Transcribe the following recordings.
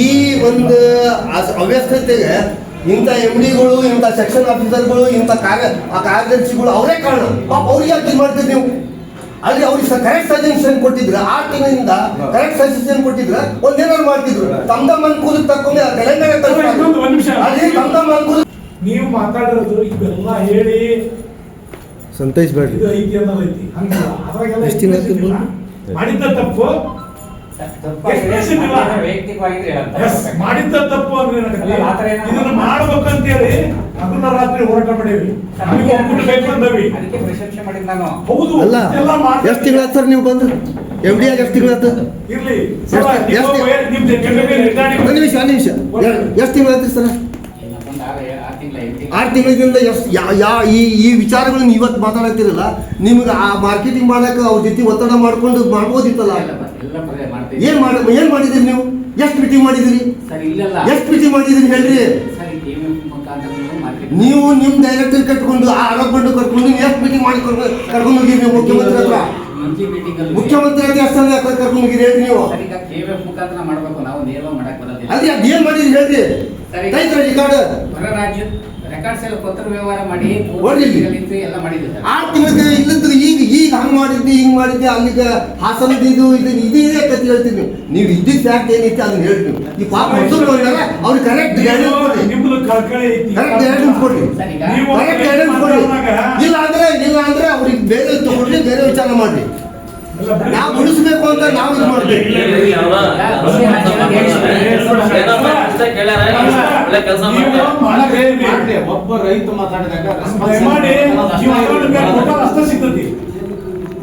ಈ ಒಂದು ಅವ್ಯಸ್ಥತೆಗೆ ಇಂಥ ಎಂ ಡಿಗಳು ಇಂಥ ಸೆಕ್ಷನ್ ಆಫೀಸರ್ಗಳು ಇಂಥ ಕಾರ್ಯ ಆ ಕಾರ್ಯದರ್ಶಿಗಳು ಅವರೇ ಕಾರಣ. ಪಾಪ ಅವ್ರಿಗೆ ಯಾಕೆ ಇದು ಮಾಡ್ತೀರಿ ನೀವು? ಅಲ್ಲಿ ಅವ್ರಿಗೆ ಕರೆಕ್ಟ್ ಸಜೆಷನ್ ಕೊಟ್ಟಿದ್ರೆ ಆ ದಿನದಿಂದ ಕರೆಕ್ಟ್ ಸಜೆಷನ್ ಕೊಟ್ಟಿದ್ರೆ ಒಂದೇನಾದ್ರು ಮಾಡ್ತಿದ್ರು. ತಮ್ಮ ತಮ್ಮ ಅನುಕೂಲಕ್ಕೆ ತಕ್ಕೊಂಡು ಆ ಒಂದ್ ನಿಮಿಷ. ಅಲ್ಲಿ ತಮ್ಮ ತಮ್ಮ ಅನುಕೂಲ ನೀವು ಮಾತಾಡಿರೋದು ಇವೆಲ್ಲ ಹೇಳಿ ಸಂತೈಸ್ಬೇಡ್ರಿ ಇದು ಐತಿ ಅನ್ನೋದು ಐತಿ. ಹಂಗಿಲ್ಲ. ಅದ್ರಾಗೆಲ್ಲ ಎಷ್ಟ್ ದಿನ ಆಯ್ತು ಮಾಡಿದ್ದ ತಪ್ಪು. ಮಾಡಿದ್ದ ತಪ್ಪು ಅಂದ್ರೆ ಏನಾಗತ್ತೆ? ಮಾಡ್ಬೇಕಂತ ಹೇಳಿ ಇದನ್ನ ಅದನ್ನ ರಾತ್ರಿ ಹೋರಾಟ ಮಾಡಿವಿ ನಮಗೆ ಬೇಕು ಅಂದವಿ ಅದಕ್ಕೆ ಪ್ರಶಂಸೆ ಮಾಡಿದ್ ನಾನು. ಹೌದು. ಎಷ್ಟು ತಿಂಗಳ ಸರ್ ನೀವು ಬಂದು? ಎಂ ಡಿ ಆಗಿ ಎಷ್ಟು ತಿಂಗಳ ಇರ್ಲಿ ಎಷ್ಟ್- ನಿಮಿಷ ಒಂದ್ ನಿಮಿಷ. ಎಷ್ಟು ತಿಂಗಳ ಸರ್? ಆರು ತಿಂಗಳಿಂದ ಎಷ್ಟು ಯಾ ಈ ಈ ವಿಚಾರಗಳನ್ನ ಇವತ್ತು ಮಾತಾಡತ್ತಿರಲ್ಲ ನಿಮ್ಗೆ ಆ ಮಾರ್ಕೆಟಿಂಗ್ ಮಾಡಕ್ಕೆ ಅವ್ರ ಜೊತೆ ಒತ್ತಡ ಮಾಡ್ಕೊಂಡು ಮಾಡ್ಬೋದಿತ್ತಲ್ಲ? ಏನು ಏನ್ ಮಾಡ ಏನ್ ಮಾಡಿದಿರಿ ನೀವು? ಎಷ್ಟು ಮೀಟಿಂಗ್ ಮಾಡಿದಿರಿ ಎಷ್ಟು ಮೀಟಿಂಗ್ ಮಾಡಿದಿರಿ ಹೇಳ್ರಿ? ನೀವು ಮಾರ್ಕೆಟ್ ನೀವು ನಿಮ್ ಡೈರೆಕ್ಟರ್ ಕಟ್ಕೊಂಡು ಆ ಆರೋಗ್ಯ ಕರ್ಕೊಂಡು ನೀವು ಎಷ್ಟು ಮೀಟಿಂಗ್ ಮಾಡಿ ಕರ್ಕೊಂಡು ಹೋಗಿರಿ ನೀವು ಮುಖ್ಯಮಂತ್ರಿ ಹತ್ರ? ಮುಖ್ಯಮಂತ್ರಿ ಹತ್ರ ಎಷ್ಟು ಸಲ ಕರ್ಕೊಂಡು ಹೋಗಿರಿ ಹೇಳ್ರಿ ನೀವು? ಅದೇ ಅದ್ ಮಾಡಿದಿರಿ ಹೇಳ್ರಿ. ರೈತರ ರಿಕಾರ್ಡ್ ಹೊರ ರಾಜ್ಯ ರೆಕಾರ್ಡ್ಸ್ ಎಲ್ಲ ಪತ್ರ ವ್ಯವಹಾರ ಮಾಡಿ ಎಲ್ಲ ಆರು ತಿಂಗಳಿಗೆ ಈಗ ಈಗ ಹಂಗ್ ಮಾಡಿದ್ದೆ ಹಿಂಗ್ ಮಾಡಿದ್ದೆ ಅಲ್ಲಿಗೆ ಹಾಸನದ ಇದು ಇದು ಇದೇ ಕತೆ ಹೇಳ್ತೀನಿ. ನೀವು ಇದ್ದಿದ್ದು ಫ್ಯಾಕ್ಟ್ ಏನೈತೆ ಅದನ್ನ ಹೇಳಿ ನೀವು ಈ ಪಾಪ ಅವ್ರಿಗೆ ಕರೆಕ್ಟ್ ಗೈಡೆನ್ಸ್ ಕಳ್ಕಳಿ ಐತಿ. ಕರೆಕ್ಟ್ ಗೈಡೆನ್ಸ್ ನೀವು ಕರೆಕ್ಟ್ ಗೈಡೆನ್ಸ್ ಕೊಡ್ರಿ. ಇಲ್ಲ ಅಂದ್ರೆ ಇಲ್ಲ ಅಂದ್ರೆ ಅವ್ರಿಗೆ ಬೇರೆ ತಗೊಳ್ಳಿ ಬೇರೆ ವಿಚಾರ ಬಿಡಿ. ನಾವು ಉಳಿಸ್ಬೇಕು ಅಂತ ನಾವು ಇದು ಕೆಲಸ ಒಬ್ಬ ರೈತ ಮಾತಾಡಿದಾಗ ಸಿಗ್ತತಿ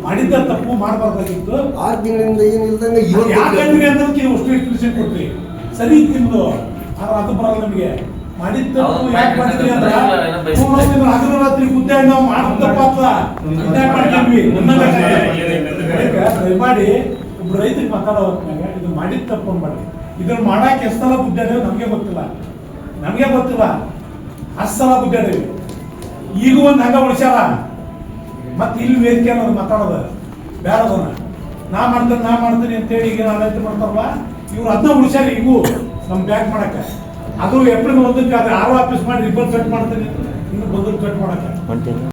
ಮಾಡಿದ್ದ ತಪ್ಪು ಮಾಡಬಾರ್ದಾಗಿತ್ತು. ಆರು ತಿಂಗಳಿಂದ ಏನಿಲ್ದಂಗೆ ಯಾಕಂದ್ರೆ ಅನ್ನೋದಕ್ಕೆ ನೀವು ಅಷ್ಟು ಎಕ್ಸ್ಪ್ಲೇಷನ್ ಕೊಟ್ರಿ. ಸರಿ ತಿಂದು. ಅದು ಬರಲ್ಲ ನಮಗೆ. ಮಾಡಿದ್ದ ತಪ್ಪು ಯಾಕೆ ಮಾಡಿದ್ರಿ ಅಂದ್ರೆ ಹಗಲು ರಾತ್ರಿ ಮುದ್ದೆ ನಾವು ಮಾಡಿದ ತಪ್ಪ ಗುದ್ದಾಡಿ ಮಾಡಿದ್ವಿ ನನ್ನ ಲೆಕ್ಕ ದಯಮಾಡಿ ಒಬ್ಬ ರೈತರಿಗೆ ಮಾತಾಡೋ ಹೊತ್ನಾಗ ಇದು ಮಾಡಿದ ತಪ್ಪು ಮಾಡಿ ಇದನ್ನ ಮಾಡಾಕ ಎಷ್ಟಲ್ಲ ಸಲ ಗುದ್ದಾಡಿ ನಮಗೆ ಗೊತ್ತಿಲ್ಲ. ನಮಗೆ ಗೊತ್ತಿಲ್ಲ ಅಷ್ಟು ಸಲ ಗುದ್ದಾಡಿವಿ ಈಗ ಒಂದು ಹಂಗ ಉಳಿಸ್ಯಾರ. ಮತ್ತೆ ಇಲ್ಲಿ ವೇದಿಕೆ ಅನ್ನೋದು ಮಾತಾಡೋದು. ಬೇಡದನ್ನ ನಾ ಮಾಡ್ತೇನೆ, ನಾ ಮಾಡ್ತೀನಿ ಅಂತೇಳಿ ಈಗ ರೈತ ಮಾಡ್ತಾರಲ್ಲ ಇವ್ರು ಅದನ್ನ ಉಳಿಸ್ಯಾರ ಈಗೂ ನಮ್ಮ ಬ್ಯಾಂಕ್ ಮಾಡಕ್ಕ. ಅದು ಏಪ್ರಿಲ್ ಒಂದಕ್ಕೆ ಆದ್ರೆ ಆರು ಆಫೀಸ್ ಮಾಡಿ ರಿಬ್ಬನ್ ಕಟ್ ಮಾಡ್ತೀನಿ. ಇನ್ನು ಬಂದು ಕಟ್ ಮಾಡಕ್ಕ.